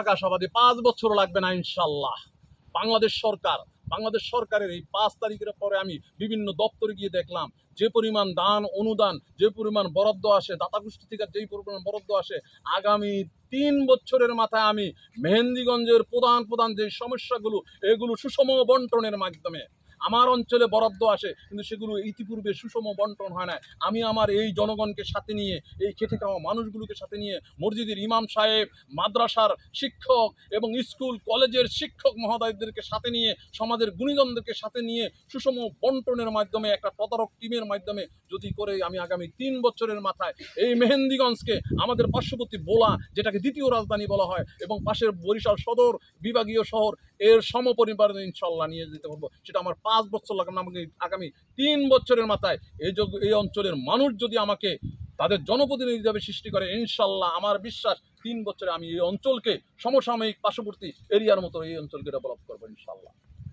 আকাশবাদী, পাঁচ বছর লাগবে না ইনশাল্লাহ। বাংলাদেশ সরকার, বাংলাদেশ সরকারের এই পাঁচ তারিখের পরে আমি বিভিন্ন দপ্তরে গিয়ে দেখলাম, যে পরিমাণ দান, অনুদান, যে পরিমাণ বরাদ্দ আসে দাতা গোষ্ঠী থেকে যেই পরিমাণ বরাদ্দ আসে, আগামী তিন বছরের মাথায় আমি মেহেন্দিগঞ্জের প্রধান প্রধান যে সমস্যাগুলো, এগুলো সুষম বন্টনের মাধ্যমে আমার অঞ্চলে বরাদ্দ আসে, কিন্তু সেগুলো ইতিপূর্বে সুষম বন্টন হয় না আমি আমার এই জনগণকে সাথে নিয়ে, এই খেটে খাওয়া মানুষগুলোকে সাথে নিয়ে মসজিদের ইমাম সাহেব, মাদ্রাসার শিক্ষক এবং স্কুল, কলেজের শিক্ষক মহোদয়দেরকে সাথে নিয়ে, সমাজের গুণীজনদেরকে সাথে নিয়ে সুষম বন্টনের মাধ্যমে, একটা প্রতারক টিমের মাধ্যমে যদি করে আমি আগামী তিন বছরের মাথায় এই মেহেন্দিগঞ্জকে আমাদের পার্শ্ববর্তী বোলা, যেটাকে দ্বিতীয় রাজধানী বলা হয়, এবং পাশের বরিশাল সদর বিভাগীয় শহর, এর সমপরিমাণে ইনশাল্লাহ নিয়ে যেতে পারব। সেটা আমার পাঁচ বছর লাগবে না আমাকে আগামী তিন বছরের মাথায়। এই এই অঞ্চলের মানুষ যদি আমাকে তাদের জনপ্রতিনিধি হিসাবে সৃষ্টি করে, ইনশাল্লাহ আমার বিশ্বাস তিন বছরে আমি এই অঞ্চলকে সমসাময়িক পার্শ্ববর্তী এরিয়ার মতো এই অঞ্চলকে ডেভেলপ করব ইনশাল্লাহ।